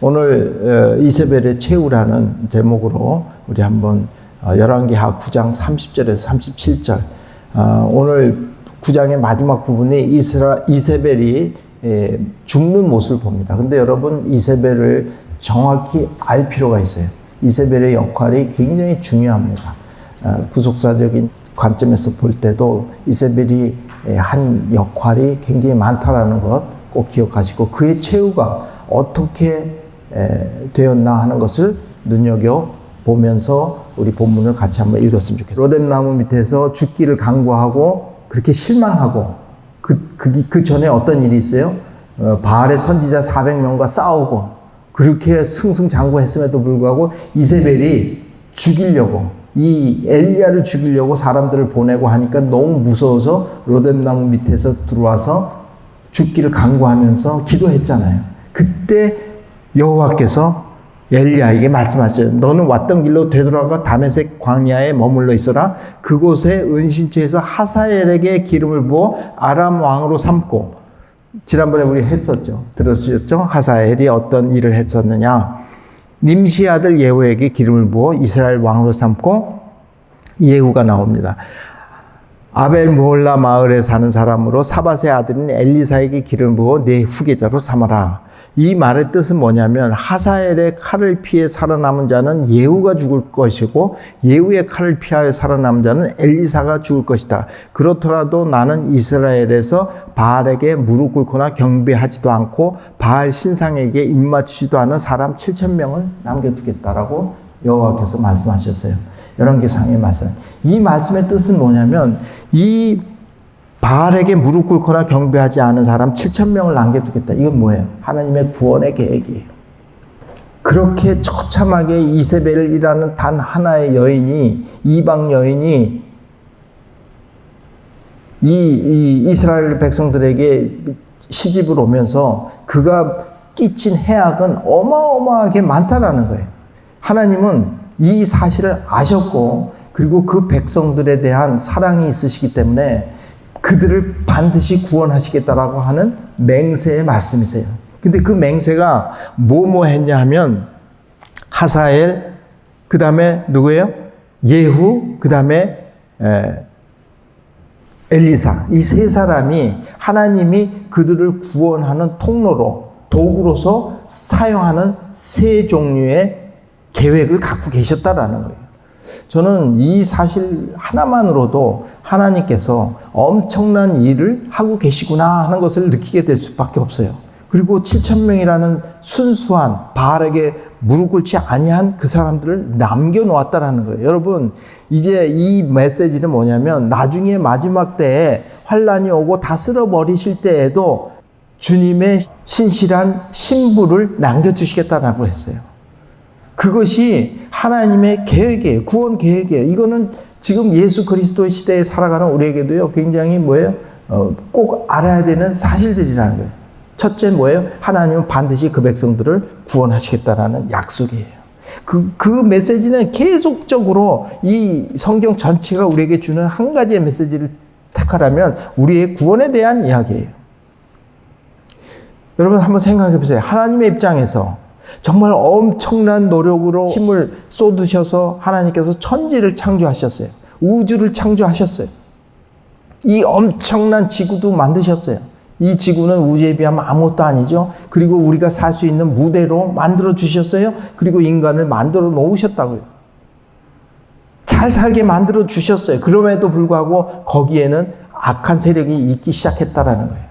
오늘 어, 이세벨의 최후라는 제목으로 우리 한번 어, 열왕기하 9장 30절에서 37절 어, 오늘 9장의 마지막 부분이 이스라 이세벨이 예, 죽는 모습을 봅니다. 근데 여러분 이세벨을 정확히 알 필요가 있어요. 이세벨의 역할이 굉장히 중요합니다. 어, 구속사적인 관점에서 볼 때도 이세벨이 예, 한 역할이 굉장히 많다라는 것 꼭 기억하시고 그의 최후가 어떻게 에, 되었나 하는 것을 눈여겨 보면서 우리 본문을 같이 한번 읽었으면 좋겠어요. 로뎀나무 밑에서 죽기를 강구하고 그렇게 실망하고 그, 그, 그 전에 어떤 일이 있어요? 어, 바알의 선지자 400명과 싸우고 그렇게 승승장구했음에도 불구하고 이세벨이 죽이려고 이 엘리야를 죽이려고 사람들을 보내고 하니까 너무 무서워서 로뎀나무 밑에서 들어와서 죽기를 강구하면서 기도했잖아요. 그때 여호와께서 엘리야에게 말씀하셨어요. 너는 왔던 길로 되돌아가 다메섹 광야에 머물러 있어라. 그곳에 은신처에서 하사엘에게 기름을 부어 아람 왕으로 삼고 지난번에 우리 했었죠. 들으셨죠? 하사엘이 어떤 일을 했었느냐? 님시 아들 예후에게 기름을 부어 이스라엘 왕으로 삼고 예후가 나옵니다. 아벨 무홀라 마을에 사는 사람으로 사바의 아들인 엘리사에게 기름을 부어 내 후계자로 삼아라. 이 말의 뜻은 뭐냐면 하사엘의 칼을 피해 살아남은 자는 예후가 죽을 것이고 예후의 칼을 피하여 살아남은 자는 엘리사가 죽을 것이다. 그렇더라도 나는 이스라엘에서 바알에게 무릎 꿇거나 경배하지도 않고 바알 신상에게 입맞추지도 않은 사람 7천 명을 남겨두겠다라고 여호와께서 말씀하셨어요. 열왕기상의 말씀. 이 말씀의 뜻은 뭐냐면 이 바알에게 무릎 꿇거나 경배하지 않은 사람 7천 명을 남겨두겠다. 이건 뭐예요? 하나님의 구원의 계획이에요. 그렇게 처참하게 이세벨이라는 단 하나의 여인이 이방 여인이 이, 이 이스라엘 백성들에게 시집을 오면서 그가 끼친 해악은 어마어마하게 많다라는 거예요. 하나님은 이 사실을 아셨고 그리고 그 백성들에 대한 사랑이 있으시기 때문에 그들을 반드시 구원하시겠다라고 하는 맹세의 말씀이세요. 근데 그 맹세가 뭐 뭐 했냐 하면 하사엘 그 다음에 누구예요? 예후 그 다음에 엘리사 이 세 사람이 하나님이 그들을 구원하는 통로로 도구로서 사용하는 세 종류의 계획을 갖고 계셨다라는 거예요. 저는 이 사실 하나만으로도 하나님께서 엄청난 일을 하고 계시구나 하는 것을 느끼게 될 수밖에 없어요. 그리고 7천 명이라는 순수한 바알에게 무릎 꿇지 아니한 그 사람들을 남겨 놓았다라는 거예요. 여러분, 이제 이 메시지는 뭐냐면 나중에 마지막 때에 환란이 오고 다 쓸어 버리실 때에도 주님의 신실한 신부를 남겨 주시겠다라고 했어요. 그것이 하나님의 계획이에요. 구원 계획이에요. 이거는 지금 예수 그리스도의 시대에 살아가는 우리에게도요, 굉장히 뭐예요? 어, 꼭 알아야 되는 사실들이라는 거예요. 첫째 뭐예요? 하나님은 반드시 그 백성들을 구원하시겠다라는 약속이에요. 그, 그 메시지는 계속적으로 이 성경 전체가 우리에게 주는 한 가지의 메시지를 택하라면 우리의 구원에 대한 이야기예요. 여러분 한번 생각해 보세요. 하나님의 입장에서 정말 엄청난 노력으로 힘을 쏟으셔서 하나님께서 천지를 창조하셨어요. 우주를 창조하셨어요. 이 엄청난 지구도 만드셨어요. 이 지구는 우주에 비하면 아무것도 아니죠. 그리고 우리가 살 수 있는 무대로 만들어 주셨어요. 그리고 인간을 만들어 놓으셨다고요. 잘 살게 만들어 주셨어요. 그럼에도 불구하고 거기에는 악한 세력이 있기 시작했다라는 거예요.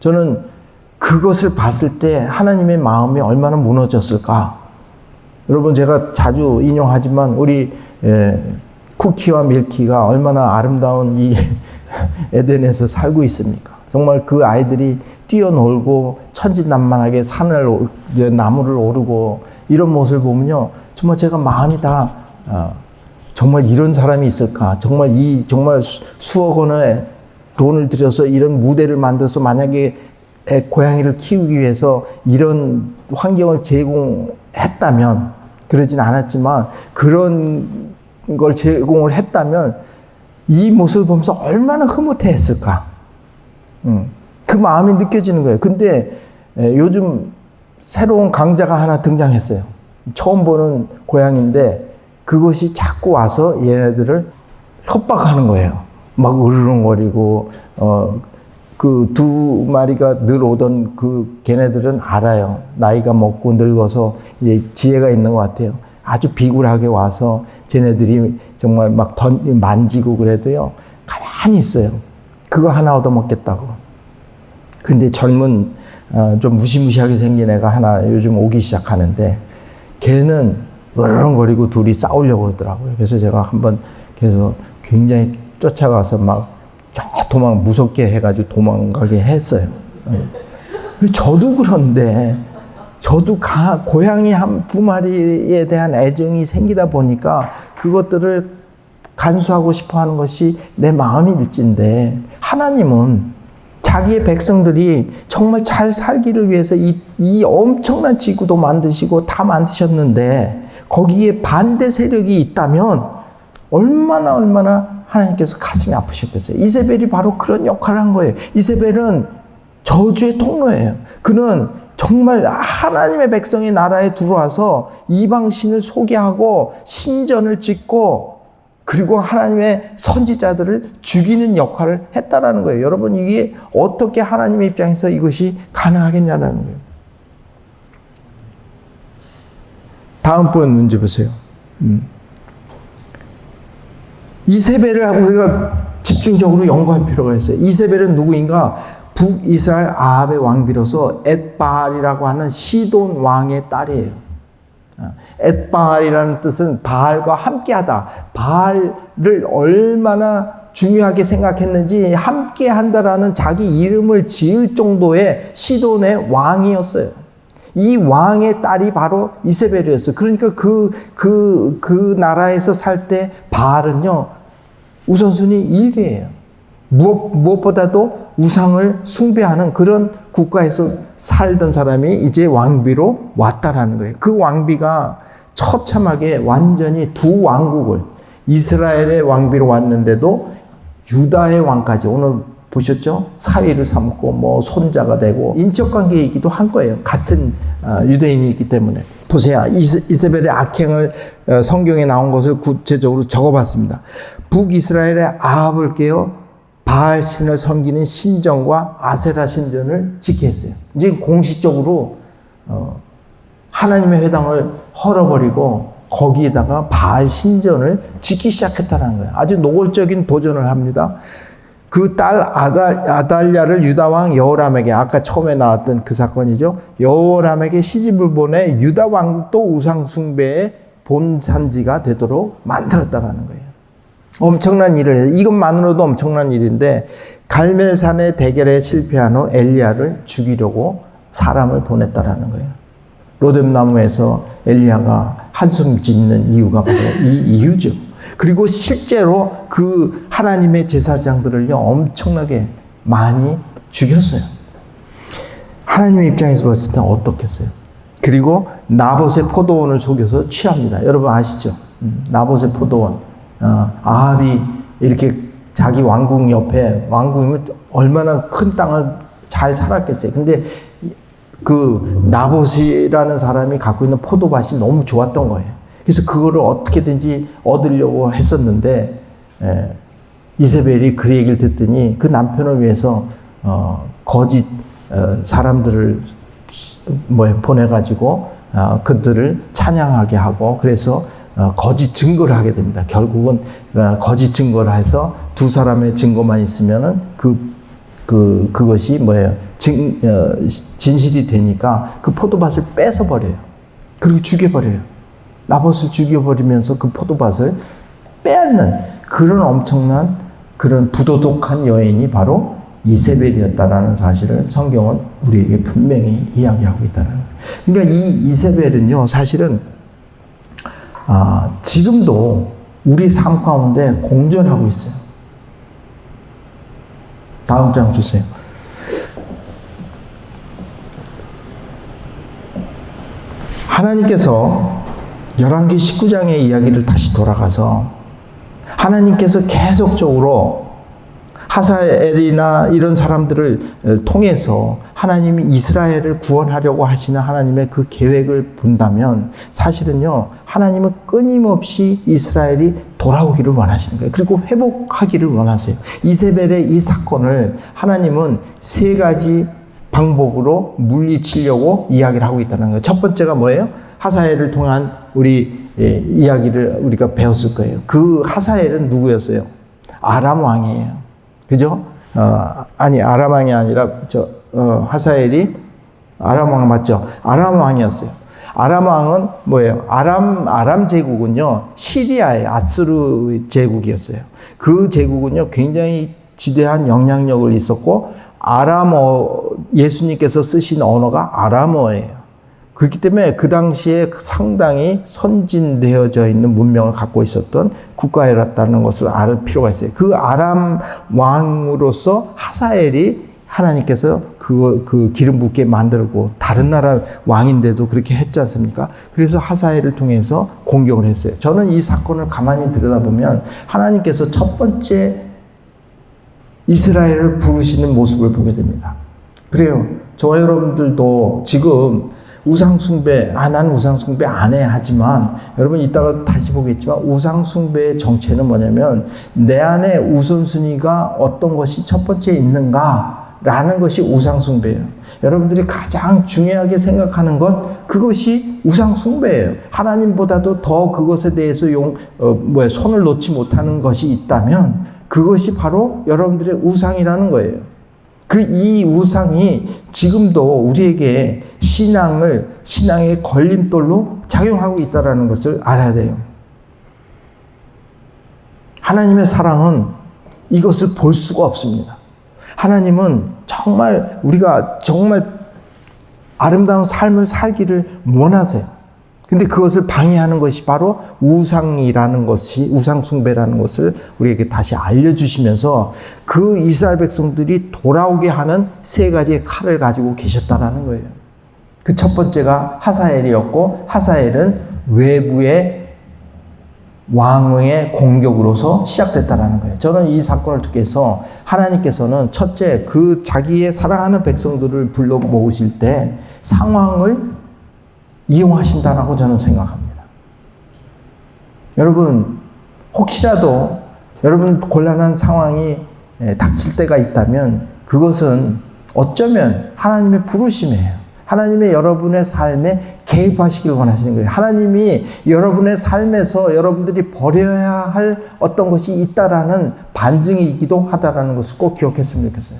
저는 그것을 봤을 때 하나님의 마음이 얼마나 무너졌을까? 여러분 제가 자주 인용하지만 우리 예, 쿠키와 밀키가 얼마나 아름다운 이 에덴에서 살고 있습니까? 정말 그 아이들이 뛰어놀고 천진난만하게 산을 나무를 오르고 이런 모습을 보면요 정말 제가 마음이 다 어, 정말 이런 사람이 있을까? 정말 이 정말 수억 원의 돈을 들여서 이런 무대를 만들어서 만약에 고양이를 키우기 위해서 이런 환경을 제공했다면 그러진 않았지만 그런 걸 제공을 했다면 이 모습을 보면서 얼마나 흐뭇해 했을까. 음, 그 마음이 느껴지는 거예요. 근데 요즘 새로운 강자가 하나 등장했어요. 처음 보는 고양인데 그것이 자꾸 와서 얘네들을 협박하는 거예요. 막 으르렁거리고 어, 그 두 마리가 늘 오던 그 걔네들은 알아요. 나이가 먹고 늙어서 이제 지혜가 있는 것 같아요. 아주 비굴하게 와서 쟤네들이 정말 막 던, 만지고 그래도요. 가만히 있어요. 그거 하나 얻어먹겠다고. 근데 젊은 어, 좀 무시무시하게 생긴 애가 하나 요즘 오기 시작하는데 걔는 으르렁거리고 둘이 싸우려고 그러더라고요. 그래서 제가 한번 계속 굉장히 쫓아가서 막 도망 무섭게 해가지고 도망가게 했어요. 저도 그런데 저도 가, 고양이 한 두 마리에 대한 애정이 생기다 보니까 그것들을 간수하고 싶어 하는 것이 내 마음일진데 하나님은 자기의 백성들이 정말 잘 살기를 위해서 이, 이 엄청난 지구도 만드시고 다 만드셨는데 거기에 반대 세력이 있다면 얼마나 얼마나 하나님께서 가슴이 아프셨겠어요. 이세벨이 바로 그런 역할을 한 거예요. 이세벨은 저주의 통로예요. 그는 정말 하나님의 백성의 나라에 들어와서 이방신을 소개하고 신전을 짓고 그리고 하나님의 선지자들을 죽이는 역할을 했다라는 거예요. 여러분 이게 어떻게 하나님의 입장에서 이것이 가능하겠냐는 거예요. 다음 번 문제 보세요. 음. 이세벨을 우리가 집중적으로 연구할 필요가 있어요. 이세벨은 누구인가? 북이스라엘 아합의 왕비로서 엣바알이라고 하는 시돈 왕의 딸이에요. 엣바알이라는 뜻은 바알과 함께하다. 바알을 얼마나 중요하게 생각했는지 함께한다라는 자기 이름을 지을 정도의 시돈의 왕이었어요. 이 왕의 딸이 바로 이세벨이었어요. 그러니까 그, 그, 그 나라에서 살 때 바알은요, 우선순위 1위예요. 무엇, 무엇보다도 우상을 숭배하는 그런 국가에서 살던 사람이 이제 왕비로 왔다라는 거예요. 그 왕비가 처참하게 완전히 두 왕국을 이스라엘의 왕비로 왔는데도 유다의 왕까지 오늘 보셨죠? 사위를 삼고 뭐 손자가 되고 인적 관계이기도 한 거예요. 같은 아, 유대인이기 때문에. 보세요. 이세벨의 악행을 어, 성경에 나온 것을 구체적으로 적어봤습니다. 북이스라엘의 아합을 깨어 바알 신을 섬기는 신전과 아세라 신전을 짓게 했어요. 이제 공식적으로 어, 하나님의 회당을 헐어버리고 거기에다가 바알 신전을 짓기 시작했다는 거예요. 아주 노골적인 도전을 합니다. 그딸 아달, 아달 랴를 유다왕 여호람에게 아까 처음에 나왔던 그 사건이죠. 여호람에게 시집을 보내 유다 왕국도 우상 숭배의 본산지가 되도록 만들었다라는 거예요. 엄청난 일을 해요. 이것만으로도 엄청난 일인데 갈멜산의 대결에 실패한 후 엘리야를 죽이려고 사람을 보냈다라는 거예요. 로뎀나무에서 엘리야가 한숨 짓는 이유가 바로 이 이유죠. 그리고 실제로 그 하나님의 제사장들을요 엄청나게 많이 죽였어요. 하나님의 입장에서 봤을 때 어떻겠어요? 그리고 나봇의 포도원을 속여서 취합니다. 여러분 아시죠? 음, 나봇의 포도원. 어, 아합이 이렇게 자기 왕궁 옆에 왕궁이면 얼마나 큰 땅을 잘 살았겠어요. 근데 그 나봇이라는 사람이 갖고 있는 포도밭이 너무 좋았던 거예요. 그래서 그거를 어떻게든지 얻으려고 했었는데 에, 이세벨이 그 얘기를 듣더니 그 남편을 위해서 어, 거짓 어, 사람들을 뭐 보내가지고 어, 그들을 찬양하게 하고 그래서 어, 거짓 증거를 하게 됩니다. 결국은 어, 거짓 증거를 해서 두 사람의 증거만 있으면은 그, 그, 그것이 뭐예요? 진, 어, 진실이 되니까 그 포도밭을 뺏어버려요. 그리고 죽여버려요. 나봇을 죽여버리면서 그 포도밭을 빼앗는 그런 엄청난 그런 부도덕한 여인이 바로 이세벨이었다라는 사실을 성경은 우리에게 분명히 이야기하고 있다는 거예요. 그러니까 이 이세벨은요, 사실은 아, 지금도 우리 삶 가운데 공존하고 있어요. 다음 장 주세요. 하나님께서 11기 19장의 이야기를 다시 돌아가서 하나님께서 계속적으로 하사엘이나 이런 사람들을 통해서 하나님이 이스라엘을 구원하려고 하시는 하나님의 그 계획을 본다면 사실은요, 하나님은 끊임없이 이스라엘이 돌아오기를 원하시는 거예요. 그리고 회복하기를 원하세요. 이세벨의 이 사건을 하나님은 세 가지 방법으로 물리치려고 이야기를 하고 있다는 거예요. 첫 번째가 뭐예요? 하사엘을 통한 우리 예, 이야기를 우리가 배웠을 거예요. 그 하사엘은 누구였어요? 아람 왕이에요. 그죠? 어, 아니 아람 왕이 아니라 저 어, 하사엘이 아람 왕 맞죠? 아람 왕이었어요. 아람 왕은 뭐예요? 아람 아람 제국은요 시리아의 아스르 제국이었어요. 그 제국은요 굉장히 지대한 영향력을 있었고 아람어 예수님께서 쓰신 언어가 아람어예요. 그렇기 때문에 그 당시에 상당히 선진되어져 있는 문명을 갖고 있었던 국가였다는 것을 알 필요가 있어요. 그 아람 왕으로서 하사엘이 하나님께서 그, 그 기름 붓게 만들고 다른 나라 왕인데도 그렇게 했지 않습니까? 그래서 하사엘을 통해서 공격을 했어요. 저는 이 사건을 가만히 들여다보면 하나님께서 첫 번째 이스라엘을 부르시는 모습을 보게 됩니다. 그래요. 저와 여러분들도 지금 우상숭배, 아, 난 우상숭배 안 해. 하지만, 여러분 이따가 다시 보겠지만, 우상숭배의 정체는 뭐냐면, 내 안에 우선순위가 어떤 것이 첫 번째 있는가, 라는 것이 우상숭배예요. 여러분들이 가장 중요하게 생각하는 것, 그것이 우상숭배예요. 하나님보다도 더 그것에 대해서 용, 어, 뭐야, 손을 놓지 못하는 것이 있다면, 그것이 바로 여러분들의 우상이라는 거예요. 그 이 우상이 지금도 우리에게 신앙을 신앙의 걸림돌로 작용하고 있다라는 것을 알아야 돼요. 하나님의 사랑은 이것을 볼 수가 없습니다. 하나님은 정말 우리가 정말 아름다운 삶을 살기를 원하세요. 근데 그것을 방해하는 것이 바로 우상이라는 것이 우상숭배라는 것을 우리에게 다시 알려주시면서 그 이스라엘 백성들이 돌아오게 하는 세 가지의 칼을 가지고 계셨다라는 거예요. 그 첫 번째가 하사엘이었고 하사엘은 외부의 왕의 공격으로서 시작됐다라는 거예요. 저는 이 사건을 통해서 하나님께서는 첫째 그 자기의 사랑하는 백성들을 불러 모으실 때 상황을 이용하신다라고 저는 생각합니다. 여러분, 혹시라도 여러분 곤란한 상황이 닥칠 때가 있다면 그것은 어쩌면 하나님의 부르심이에요. 하나님의 여러분의 삶에 개입하시길 원하시는 거예요. 하나님이 여러분의 삶에서 여러분들이 버려야 할 어떤 것이 있다라는 반증이기도 하다라는 것을 꼭 기억했으면 좋겠어요.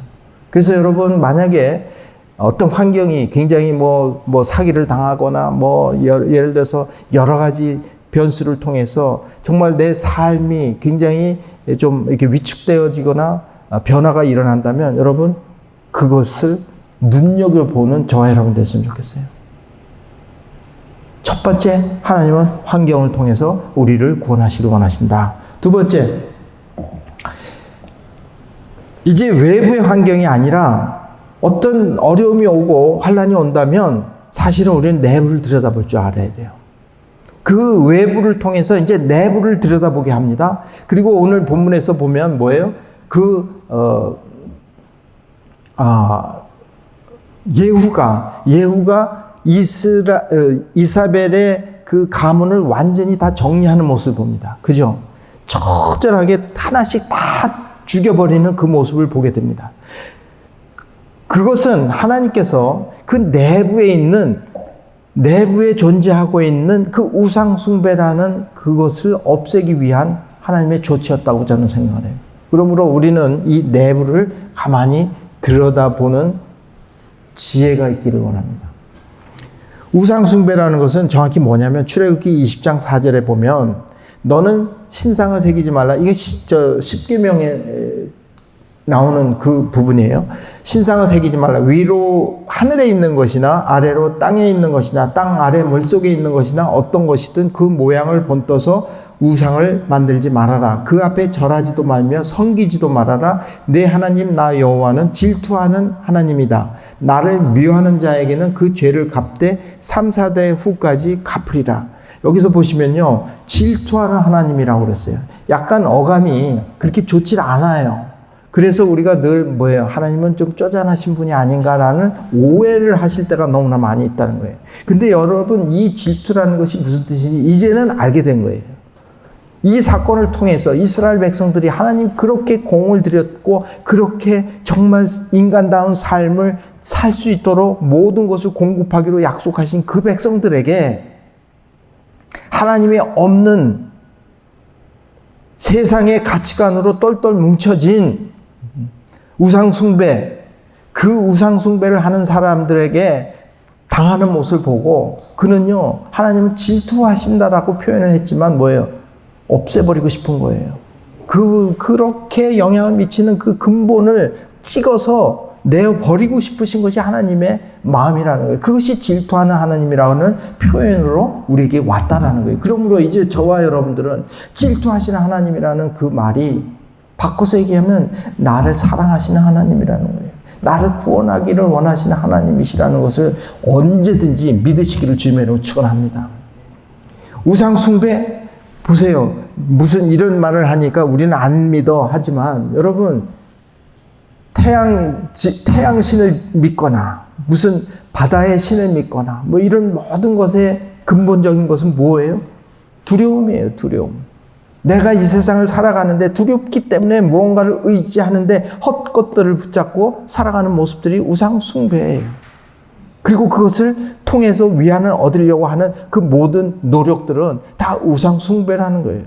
그래서 여러분 만약에 어떤 환경이 굉장히 뭐, 뭐 사기를 당하거나 뭐 예를 들어서 여러 가지 변수를 통해서 정말 내 삶이 굉장히 좀 이렇게 위축되어지거나 변화가 일어난다면 여러분 그것을 눈여겨보는 저와 여러분 됐으면 좋겠어요. 첫 번째, 하나님은 환경을 통해서 우리를 구원하시길 원하신다. 두 번째, 이제 외부의 환경이 아니라 어떤 어려움이 오고 환란이 온다면 사실은 우리는 내부를 들여다볼 줄 알아야 돼요. 그 외부를 통해서 이제 내부를 들여다보게 합니다. 그리고 오늘 본문에서 보면 뭐예요? 그, 어, 아, 예후가, 예후가 이스라, 어, 이사벨의 그 가문을 완전히 다 정리하는 모습을 봅니다. 그죠? 적절하게 하나씩 다 죽여버리는 그 모습을 보게 됩니다. 그것은 하나님께서 그 내부에 있는 내부에 존재하고 있는 그 우상숭배라는 그것을 없애기 위한 하나님의 조치였다고 저는 생각을 해요. 그러므로 우리는 이 내부를 가만히 들여다보는 지혜가 있기를 원합니다. 우상숭배라는 것은 정확히 뭐냐면 출애굽기 20장 4절에 보면 너는 신상을 새기지 말라. 이게 저 십계명에 나오는 그 부분이에요. 신상을 새기지 말라. 위로 하늘에 있는 것이나 아래로 땅에 있는 것이나 땅 아래 물 속에 있는 것이나 어떤 것이든 그 모양을 본떠서 우상을 만들지 말아라. 그 앞에 절하지도 말며 섬기지도 말아라. 내 하나님 나 여호와는 질투하는 하나님이다. 나를 미워하는 자에게는 그 죄를 갚되 3, 4대 후까지 갚으리라. 여기서 보시면요. 질투하는 하나님이라고 그랬어요. 약간 어감이 그렇게 좋질 않아요. 그래서 우리가 늘 뭐예요? 하나님은 좀 쪼잔하신 분이 아닌가라는 오해를 하실 때가 너무나 많이 있다는 거예요. 근데 여러분, 이 질투라는 것이 무슨 뜻인지 이제는 알게 된 거예요. 이 사건을 통해서 이스라엘 백성들이 하나님 그렇게 공을 들였고 그렇게 정말 인간다운 삶을 살 수 있도록 모든 것을 공급하기로 약속하신 그 백성들에게 하나님이 없는 세상의 가치관으로 똘똘 뭉쳐진 우상숭배, 그 우상숭배를 하는 사람들에게 당하는 모습을 보고 그는요, 하나님은 질투하신다라고 표현을 했지만 뭐예요? 없애버리고 싶은 거예요. 그, 그렇게 영향을 미치는 그 근본을 찍어서 내어버리고 싶으신 것이 하나님의 마음이라는 거예요. 그것이 질투하는 하나님이라는 표현으로 우리에게 왔다라는 거예요. 그러므로 이제 저와 여러분들은 질투하시는 하나님이라는 그 말이 바꿔서 얘기하면 나를 사랑하시는 하나님이라는 거예요. 나를 구원하기를 원하시는 하나님이시라는 것을 언제든지 믿으시기를 주님으로 축원합니다. 우상 숭배 보세요. 무슨 이런 말을 하니까 우리는 안 믿어 하지만 여러분 태양 태양 신을 믿거나 무슨 바다의 신을 믿거나 뭐 이런 모든 것의 근본적인 것은 뭐예요? 두려움이에요. 두려움. 내가 이 세상을 살아가는데 두렵기 때문에 무언가를 의지하는데 헛것들을 붙잡고 살아가는 모습들이 우상숭배예요. 그리고 그것을 통해서 위안을 얻으려고 하는 그 모든 노력들은 다 우상 숭배라는 거예요.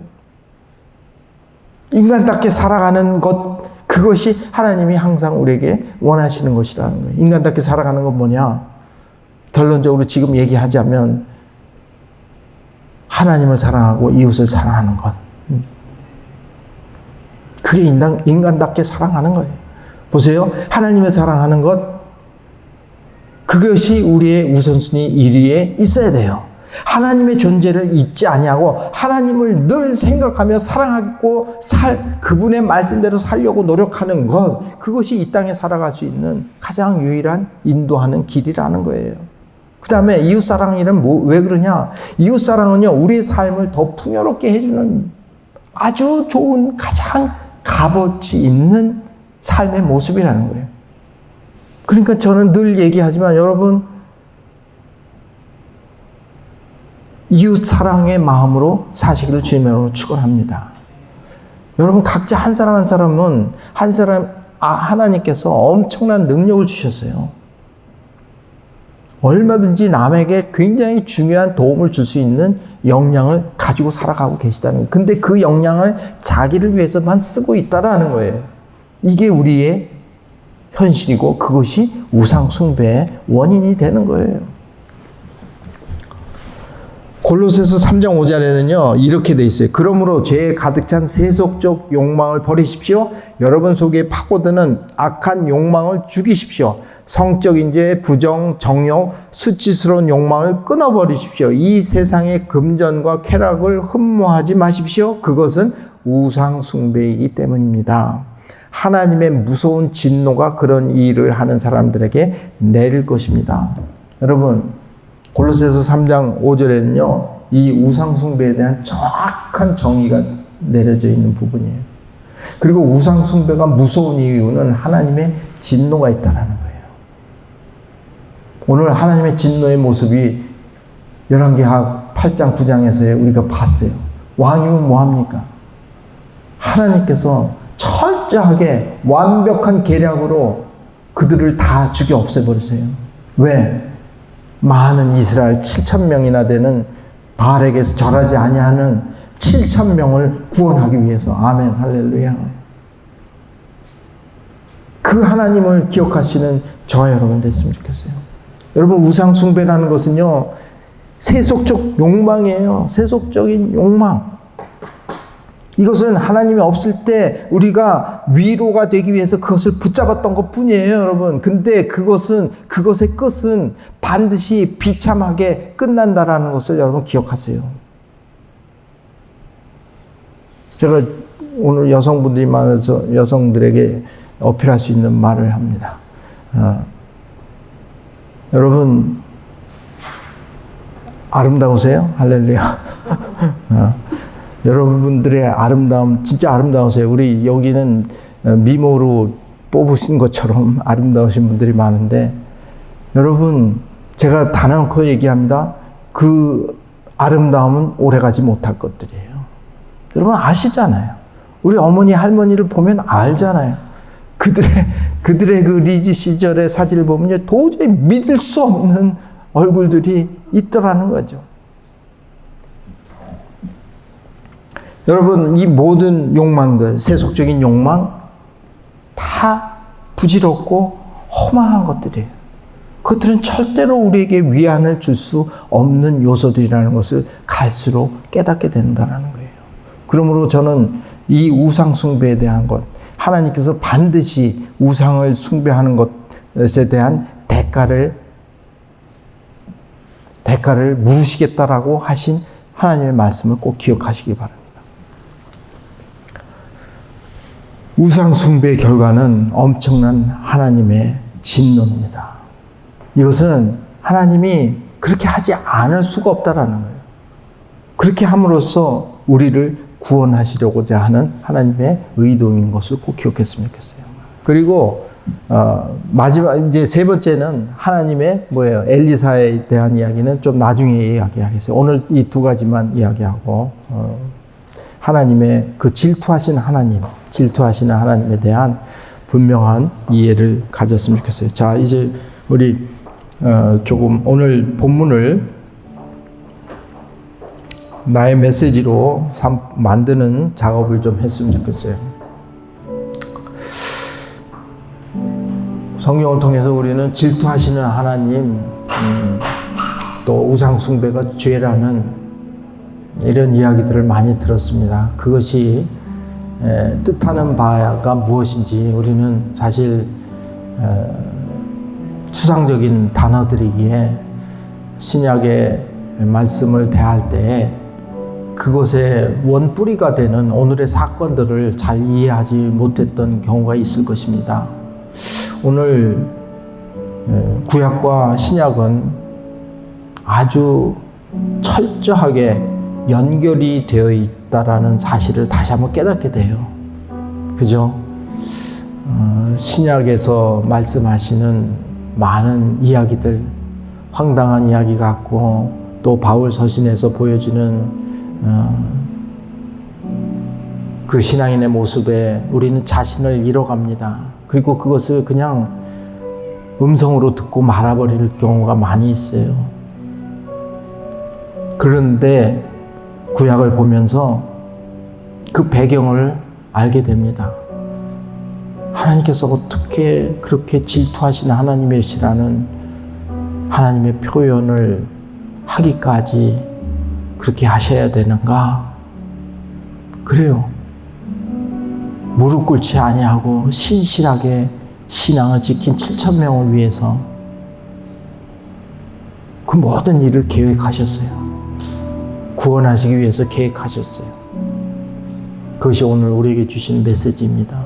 인간답게 살아가는 것, 그것이 하나님이 항상 우리에게 원하시는 것이라는 거예요. 인간답게 살아가는 건 뭐냐? 결론적으로 지금 얘기하자면 하나님을 사랑하고 이웃을 사랑하는 것. 그게 인간, 인간답게 사랑하는 거예요. 보세요. 하나님을 사랑하는 것, 그것이 우리의 우선순위 1위에 있어야 돼요. 하나님의 존재를 잊지 아니하고 하나님을 늘 생각하며 사랑하고 살 그분의 말씀대로 살려고 노력하는 것 그것이 이 땅에 살아갈 수 있는 가장 유일한 인도하는 길이라는 거예요. 그 다음에 이웃 사랑이란 뭐, 왜 그러냐? 이웃 사랑은요 우리의 삶을 더 풍요롭게 해주는 아주 좋은 가장 값어치 있는 삶의 모습이라는 거예요. 그러니까 저는 늘 얘기하지만 여러분 이웃 사랑의 마음으로 사시기를 주님으로 축원합니다. 여러분 각자 한 사람 한 사람은 한 사람 아, 하나님께서 엄청난 능력을 주셨어요. 얼마든지 남에게 굉장히 중요한 도움을 줄 수 있는 역량을 가지고 살아가고 계시다는 거예요. 근데 그 역량을 자기를 위해서만 쓰고 있다라는 거예요. 이게 우리의 현실이고 그것이 우상숭배의 원인이 되는 거예요. 골로새서 3장 5절에는요 이렇게 돼 있어요. 그러므로 죄에 가득 찬 세속적 욕망을 버리십시오. 여러분 속에 파고드는 악한 욕망을 죽이십시오. 성적인 죄, 부정, 정욕, 수치스러운 욕망을 끊어버리십시오. 이 세상의 금전과 쾌락을 흠모하지 마십시오. 그것은 우상 숭배이기 때문입니다. 하나님의 무서운 진노가 그런 일을 하는 사람들에게 내릴 것입니다. 여러분, 골로새서 3장 5절에는요. 이 우상 숭배에 대한 정확한 정의가 내려져 있는 부분이에요. 그리고 우상 숭배가 무서운 이유는 하나님의 진노가 있다는 거예요. 오늘 하나님의 진노의 모습이 열왕기하 8장 9장에서 우리가 봤어요. 왕이면 뭐 합니까? 하나님께서 철저하게 완벽한 계략으로 그들을 다 죽여 없애버리세요. 왜? 많은 이스라엘 7천 명이나 되는 바알에게서 절하지 아니하는 7천 명을 구원하기 위해서 아멘 할렐루야. 그 하나님을 기억하시는 저와 여러분 됐으면 좋겠어요. 여러분 우상 숭배라는 것은요 세속적 욕망이에요. 세속적인 욕망. 이것은 하나님이 없을 때 우리가 위로가 되기 위해서 그것을 붙잡았던 것 뿐이에요, 여러분. 근데 그것은, 그것의 끝은 반드시 비참하게 끝난다라는 것을 여러분 기억하세요. 제가 오늘 여성분들이 많아서 여성들에게 어필할 수 있는 말을 합니다. 어, 여러분, 아름다우세요? 할렐루야. 어. 여러분들의 아름다움 진짜 아름다우세요. 우리 여기는 어, 미모로 뽑으신 것처럼 아름다우신 분들이 많은데 여러분 제가 단언코 얘기합니다. 그 아름다움은 오래가지 못할 것들이에요. 여러분 아시잖아요. 우리 어머니 할머니를 보면 알잖아요. 그들의 그들의 그 리즈 시절의 사진을 보면 도저히 믿을 수 없는 얼굴들이 있더라는 거죠. 여러분 이 모든 욕망들 세속적인 욕망 다 부질없고 허망한 것들이에요. 그것들은 절대로 우리에게 위안을 줄 수 없는 요소들이라는 것을 갈수록 깨닫게 된다는 거예요. 그러므로 저는 이 우상 숭배에 대한 것, 하나님께서 반드시 우상을 숭배하는 것에 대한 대가를 대가를 물으시겠다라고 하신 하나님의 말씀을 꼭 기억하시기 바랍니다. 우상 숭배의 결과는 엄청난 하나님의 진노입니다. 이것은 하나님이 그렇게 하지 않을 수가 없다라는 거예요. 그렇게 함으로써 우리를 구원하시려고자 하는 하나님의 의도인 것을 꼭 기억했으면 좋겠어요. 그리고 어, 마지막 이제 세 번째는 하나님의 뭐예요? 엘리사에 대한 이야기는 좀 나중에 이야기하겠어요. 오늘 이 두 가지만 이야기하고 어, 하나님의 그 질투하신 하나님, 질투하시는 하나님에 대한 분명한 이해를 가졌으면 좋겠어요. 자, 이제 우리 어, 조금 오늘 본문을 나의 메시지로 삼, 만드는 작업을 좀 했으면 좋겠어요. 성경을 통해서 우리는 질투하시는 하나님, 음, 또 우상숭배가 죄라는 이런 이야기들을 많이 들었습니다. 그것이 에, 뜻하는 바가 무엇인지 우리는 사실 에, 추상적인 단어들이기에 신약의 말씀을 대할 때 그것의 원뿌리가 되는 오늘의 사건들을 잘 이해하지 못했던 경우가 있을 것입니다. 오늘 구약과 신약은 아주 철저하게 연결이 되어 있다라는 사실을 다시 한번 깨닫게 돼요. 그죠? 어, 신약에서 말씀하시는 많은 이야기들, 황당한 이야기 같고, 또 바울 서신에서 보여주는 어, 그 신앙인의 모습에 우리는 자신을 잃어갑니다. 그리고 그것을 그냥 음성으로 듣고 말아버릴 경우가 많이 있어요. 그런데 구약을 보면서 그 배경을 알게 됩니다. 하나님께서 어떻게 그렇게 질투하시는 하나님이시라는 하나님의 표현을 하기까지 그렇게 하셔야 되는가? 그래요. 무릎 꿇지 아니하고 신실하게 신앙을 지킨 7천 명을 위해서 그 모든 일을 계획하셨어요. 구원하시기 위해서 계획하셨어요. 그것이 오늘 우리에게 주신 메시지입니다.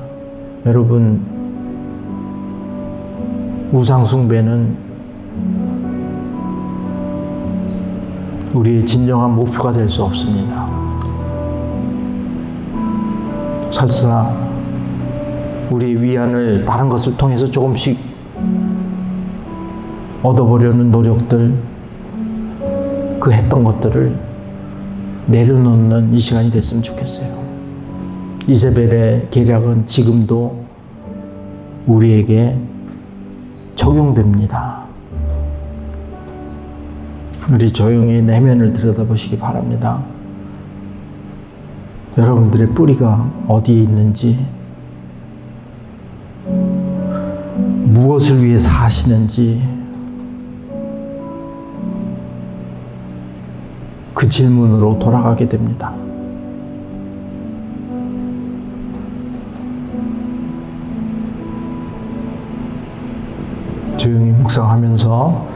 여러분, 우상숭배는 우리의 진정한 목표가 될 수 없습니다. 설사 우리의 위안을 다른 것을 통해서 조금씩 얻어보려는 노력들, 그 했던 것들을 내려놓는 이 시간이 됐으면 좋겠어요. 이세벨의 계략은 지금도 우리에게 적용됩니다. 우리 조용히 내면을 들여다보시기 바랍니다. 여러분들의 뿌리가 어디에 있는지, 무엇을 위해 사시는지, 그 질문으로 돌아가게 됩니다. 조용히 묵상하면서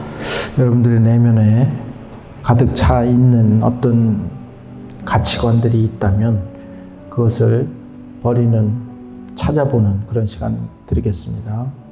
여러분들의 내면에 가득 차 있는 어떤 가치관들이 있다면 그것을 버리는, 찾아보는 그런 시간 드리겠습니다.